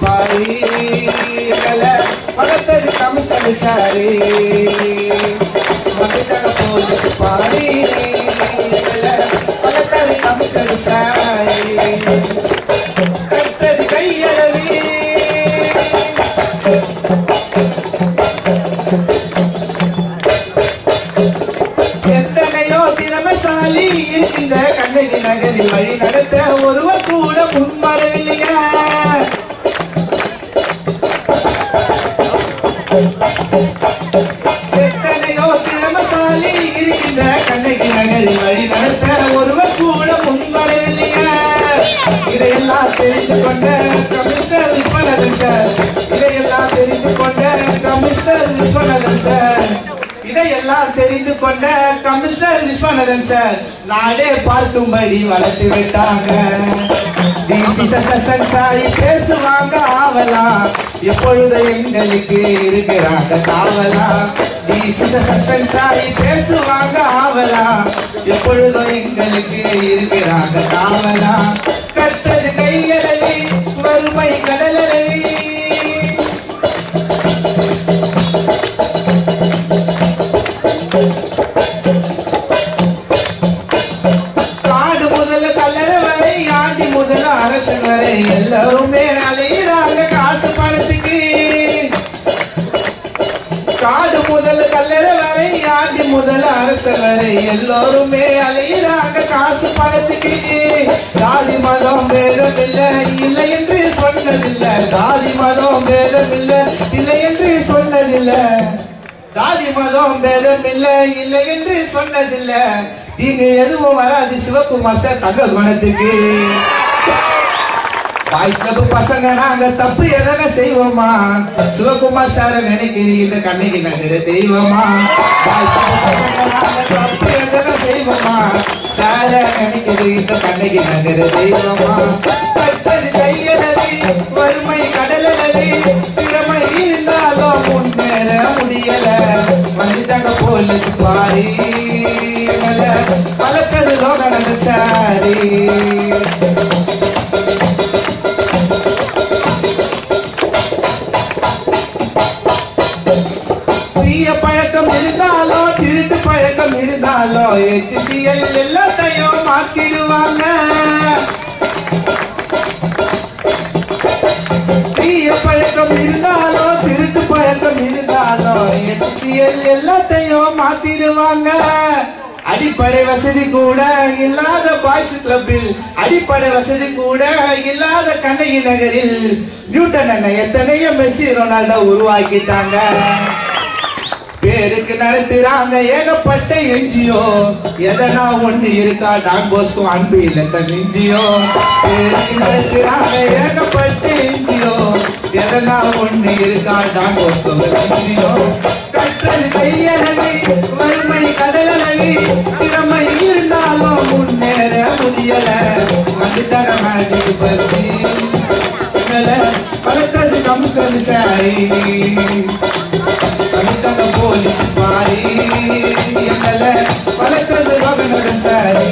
பாரி எங்களை commission sorry வந்துட்டாங்க police பாரி எங்களை கமிஷன் சாரி கட்டது கையளவி எத்தனையோ திறமசாலி இருக்கின்ற கண்ணகி நகரில் வழி நடத்த ஒரு தெரிந்து கொண்ட கமிஷனர் விஸ்வநாதன் சார். இதையெல்லாம் தெரிந்து கொண்ட கமிஷனர் விஸ்வநாதன் சார். இதையெல்லாம் தெரிந்து கொண்ட கமிஷனர் விஸ்வநாதன் சார். நாடே பார்க்கும்படி வளர்த்து விட்டாங்க. டிசி பேசுவாங்க ஆவலா. எப்பொழுது எங்களுக்கு இருக்கிறாங்க காவலாம் டிசி பேசுவாங்க ஆவலா. எப்பொழுதும் எங்களுக்கு இருக்கிறாங்க தாவலா எல்லாருமே அலையிறாங்க காசு பணத்துக்கு. காடு முதல் கல்லற வரை ஆண்டி முதல் அரசன் வரை எல்லோருமே அலையிறாங்க காசு பணத்துக்கு. தாலி மதம் வேதமில்லை இல்லை இல்லை என்று சொன்னதில்லை. தாலி மதம் வேதமில்லை இல்லை என்று சொன்னதில்லை. ஜாதி மதம் பேதம் இல்லை இல்லை என்று சொன்னதில்லை. இங்கு எதுவும் வராது சிவகுமார் சார் தங்க குணத்துக்கு பாய்ஸ் பசங்க நாங்க தப்பு எதனா செய்வோமா? சிவகுமார் சார நினைக்கிறீங்க கண்ணகி நகர தெய்வமா? பசங்க நாங்க தப்பு எதனா செய்வோமா? சார நினைக்கிறீங்க கண்ணகி நகர தெய்வமா? مسطاري على كل لغة نتساري తీయ పయక మిరిదాలో తిరుగు పయక మిరిదాలో హెచ్సిఎల్ తయో మాకిడువాళ్ళ తీయ పయక మిరిదాలో తిరుగు పయక మిరిదాలో இருந்தாலோ எல்லாத்தையும் மாத்திடுவாங்க. அடிப்படை வசதி கூட இல்லாத பாய்ஸ் கிளப்பில் அடிப்படை வசதி கூட இல்லாத கண்ணகி நகரில் நியூட்டன் அண்ணன் எத்தனையோ மெஸ்ஸி ரொனால்டோ உருவாக்கிட்டாங்க. பேருக்கு நடத்துறாங்க ஏகப்பட்ட எஞ்சியோ எதனா ஒண்ணு இருக்கா டான் போஸ்கும் அன்பு இல்லை நெஞ்சியோ. பேருக்கு நடத்துறாங்க ஏகப்பட்ட எஞ்சியோ எதனா ஒண்ணு இருக்கா டான் போஸ்கோ கற்றல் கையழகி வறுமை கடலழகி திறமை இருந்தாலும் முன்னேற முடியல. வந்துட்டார மேஜிக் பசி. பலத்தது கமிஷன் சாரி. கவிதக போலீஸ் பாரி. எங்களை வளர்த்தது மகனுடன் சாரி.